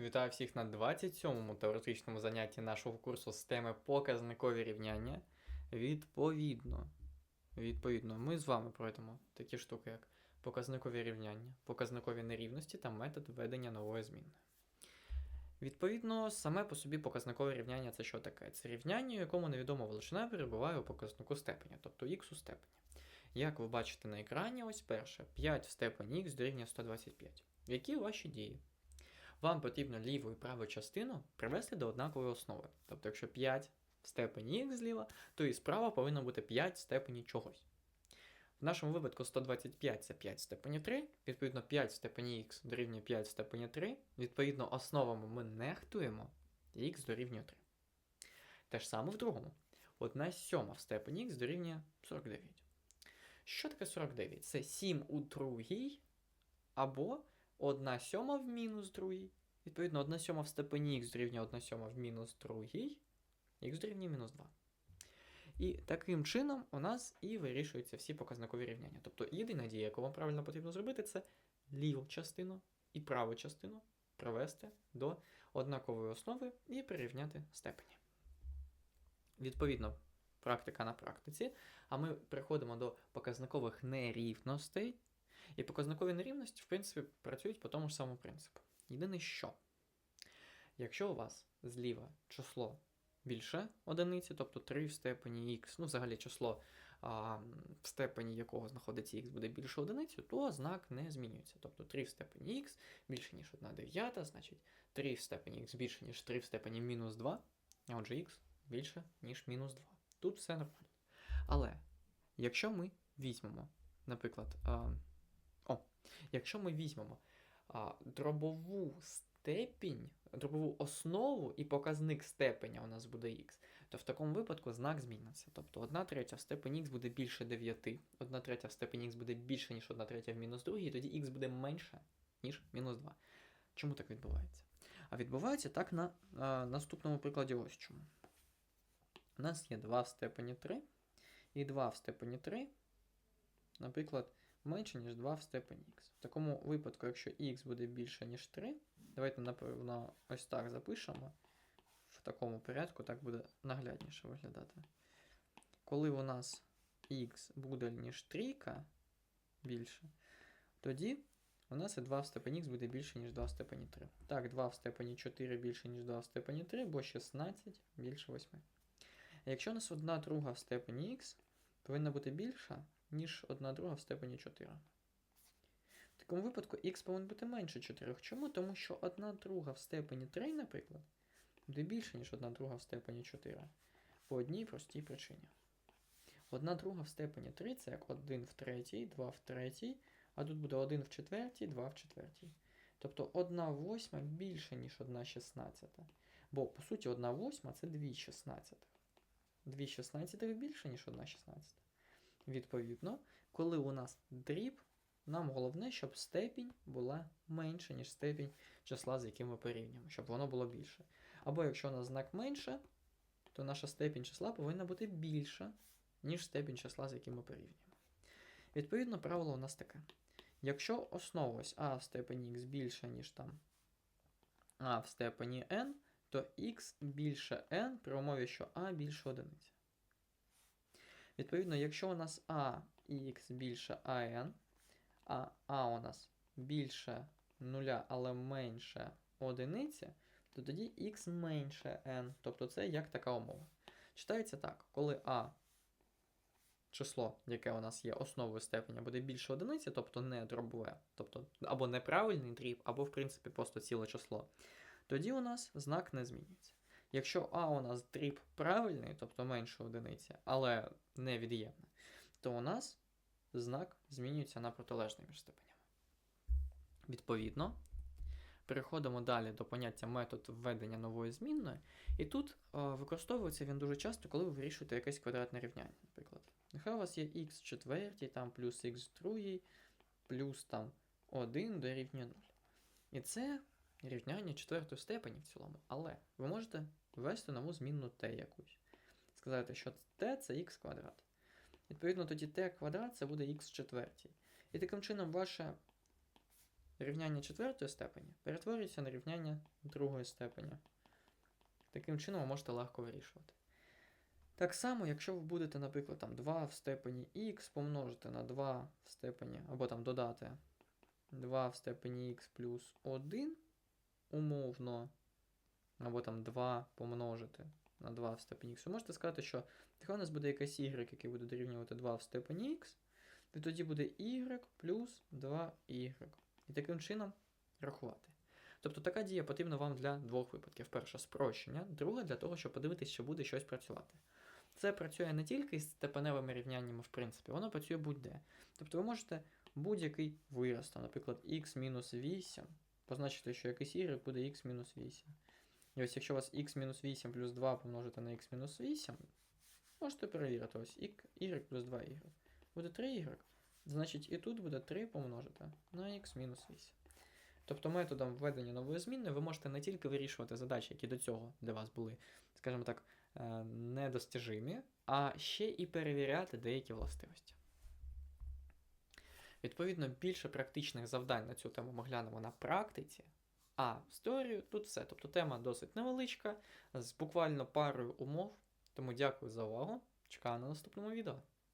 Вітаю всіх на 27-му теоретичному занятті нашого курсу з теми показникові рівняння. Відповідно, відповідно, ми з вами пройдемо такі штуки, як показникові рівняння, показникові нерівності та метод введення нової змінної. Відповідно, саме по собі показникове рівняння це що таке? Це рівняння, у якому невідома величина перебуває у показнику степеня, тобто х у степені. Як ви бачите на екрані, ось перше, 5 в степені х дорівнює 125. Які ваші дії? Вам потрібно ліву і праву частину привести до однакової основи. Тобто, якщо 5 в степені х зліва, то і справа повинно бути 5 в степені чогось. В нашому випадку 125 це 5 в степені 3, відповідно 5 в степені х дорівнює 5 в степені 3, відповідно основами ми нехтуємо, х дорівнює 3. Те ж саме в другому. 1 сьома в степені х дорівнює 49. Що таке 49? Це 7 у другій або 1 сьома в мінус другій. Відповідно, 1 сьома в степені х дорівнює 1 сьома в мінус другій, х дорівнює мінус 2. І таким чином у нас і вирішуються всі показникові рівняння. Тобто єдина дія, яку вам правильно потрібно зробити, це ліву частину і праву частину привести до однакової основи і прирівняти степені. Відповідно, практика на практиці. А ми переходимо до показникових нерівностей. І показникові нерівності, в принципі, працюють по тому ж самому принципу. Єдине що, якщо у вас зліва число більше одиниці, тобто 3 в степені х, ну взагалі число, а, в степені якого знаходиться х буде більше одиниці, то знак не змінюється. Тобто 3 в степені х більше, ніж 1 дев'ята, значить 3 в степені х більше, ніж 3 в степені мінус 2, а отже х більше, ніж мінус 2. Тут все нормально. Але якщо ми візьмемо, наприклад, якщо ми візьмемо а, дробову степінь, дробову основу і показник степеня у нас буде х, то в такому випадку знак зміниться. Тобто 1 третя в степені х буде більше 9, 1 третя в степені х буде більше, ніж 1 третя в мінус 2, і тоді х буде менше, ніж мінус 2. Чому так відбувається? А відбувається так на а, наступному прикладі ось чому. У нас є 2 в степені 3 і 2 в степені 3, наприклад, менше, ніж 2 в степені х. В такому випадку, якщо х буде більше, ніж 3, давайте, напевно, ось так запишемо. В такому порядку так буде наглядніше виглядати. Коли у нас х буде ніж 3 більше, тоді у нас і 2 в степені х буде більше, ніж 2 в степені 3. Так, 2 в степені 4 більше, ніж 2 в степені 3, бо 16 більше 8. Якщо у нас 1 друга в степені х повинна бути більша, ніж 1 друга в степені 4. В такому випадку х повинен бути менше 4. Чому? Тому що 1 друга в степені 3, наприклад, буде більше, ніж 1 друга в степені 4. По одній простій причині. 1 друга в степені 3 це як 1 в третій, 2 в третій, а тут буде 1 в четвертій, 2 в четвертій. Тобто 1 восьма більше, ніж 1 шістнадцята. Бо, по суті, 1 восьма це 2 шістнадцятих. 2 шістнадцятих більше, ніж 1 шістнадцята. Відповідно, коли у нас дріб, нам головне, щоб степінь була менша, ніж степінь числа, з яким ми порівнюємо, щоб воно було більше. Або якщо у нас знак менше, то наша степінь числа повинна бути більша, ніж степінь числа, з яким ми порівнюємо. Відповідно, правило у нас таке. Якщо основа ось а в степені х більше, ніж там а в степені n, то х більше n при умові, що а більше одиниці. Відповідно, якщо у нас а х більше ан, а а у нас більше нуля, але менше одиниці, то тоді х менше n. Тобто це як така умова. Читається так, коли а число, яке у нас є основою степеня, буде більше одиниці, тобто не дробове, тобто або неправильний дріб, або, в принципі, просто ціле число, тоді у нас знак не змінюється. Якщо А у нас дріб правильний, тобто менше одиниці, але невід'ємне, то у нас знак змінюється на протилежний між степенями. Відповідно, переходимо далі до поняття метод введення нової змінної. І тут е, використовується він дуже часто, коли ви вирішуєте якесь квадратне рівняння, наприклад. Нехай у вас є х четвертій, там плюс х другій, плюс там 1 дорівнює 0. І це рівняння четвертої степені в цілому. Але ви можете ввести нову змінну t якусь. Сказати, що t це х квадрат. Відповідно, тоді t квадрат це буде х четвертій. І таким чином ваше рівняння четвертої степені перетворюється на рівняння другої степені. Таким чином ви можете легко вирішувати. Так само, якщо ви будете, наприклад, там 2 в степені х помножити на 2 в степені, або там додати 2 в степені х плюс 1 умовно, або там 2 помножити на 2 в степені х, ви можете сказати, що нехай у нас буде якась y, який буде дорівнювати 2 в степені х, і тоді буде y плюс 2y. І таким чином рахувати. Тобто така дія потрібна вам для двох випадків. Перша спрощення, друга для того, щоб подивитися, чи буде щось працювати. Це працює не тільки з степеневими рівняннями, в принципі, воно працює будь-де. Тобто ви можете будь-який вираз, там, наприклад, x-8, позначити, що якийсь y буде x-8. І ось якщо у вас x-8 плюс 2 помножити на x-8, можете перевірити ось y плюс 2y. Буде 3y. Значить, і тут буде 3 помножити на x-8. Тобто методом введення нової змінної ви можете не тільки вирішувати задачі, які до цього для вас були, скажімо так, е, недостижимі, а ще і перевіряти деякі властивості. Відповідно, більше практичних завдань на цю тему ми глянемо на практиці, а з теорією тут все. Тобто тема досить невеличка, з буквально парою умов. Тому дякую за увагу. Чекаю на наступному відео.